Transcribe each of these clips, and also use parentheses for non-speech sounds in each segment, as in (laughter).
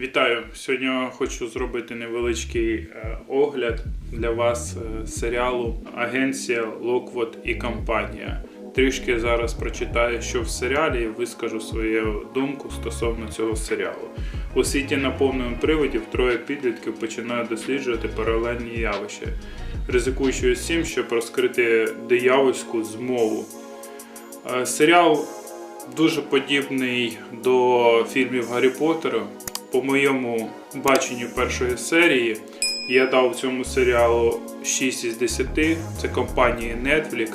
Вітаю! Сьогодні хочу зробити невеличкий е, огляд для вас е, серіалу Агенція Локвот і компанія. Трішки зараз прочитаю, що в серіалі, і вискажу свою думку стосовно цього серіалу. У світі на повному приводі троє підлітків починають досліджувати паралельні явища, ризикуючи усім, щоб розкрити диявольську змову. Е, Серіал дуже подібний до фільмів Гаррі Поттера. По моєму баченню першої серії я дав цьому серіалу 6 із 10. Це компанії Netflix.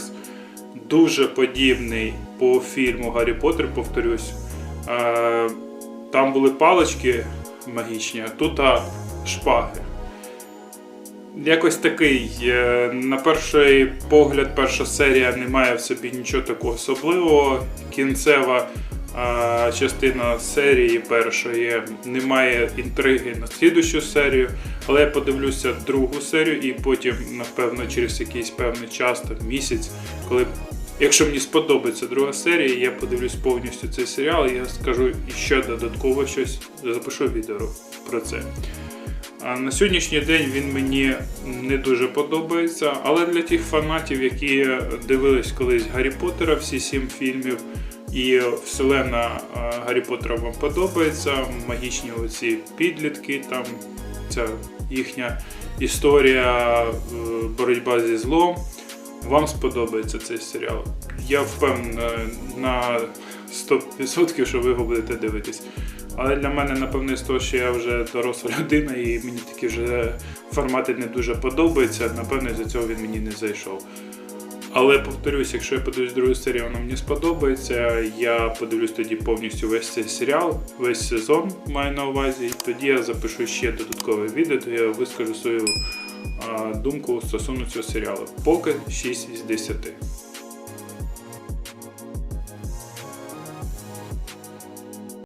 Дуже подібний по фільму Гаррі Поттер, повторюсь. Е, Там були палички магічні, а тут шпаги. Якось такий. е, На перший погляд, перша серія не має в собі нічого такого особливого. Кінцева частина серії першої не має інтриги на слідущу серію. Але я подивлюся другу серію і потім, напевно, через якийсь певний час, там місяць, коли. Якщо мені сподобається друга серія, я подивлюсь повністю цей серіал, я скажу ще додатково щось, запишу відео про це. А На сьогоднішній день він мені не дуже подобається, але для тих фанатів, які дивились колись Гаррі Поттера, всі сім фільмів, і вселена е, Гаррі Поттера вам подобається, магічні оці підлітки, там ця їхня історія, е, боротьба зі злом. Вам сподобається цей серіал. Я впевнений на 100%, що ви його будете дивитись. Але для мене, напевне, з того, що я вже доросла (laughs) людина і мені такі вже формати не дуже подобаються, напевне, з-за цього він мені не зайшов. Але повторюсь, якщо я подивлюсь другу серію, вона мені сподобається. Я подивлюсь тоді повністю весь цей серіал, весь сезон маю на увазі. І тоді я запишу ще додаткове відео, де я вискажу свою думку стосовно цього серіалу. Поки 6 із 10.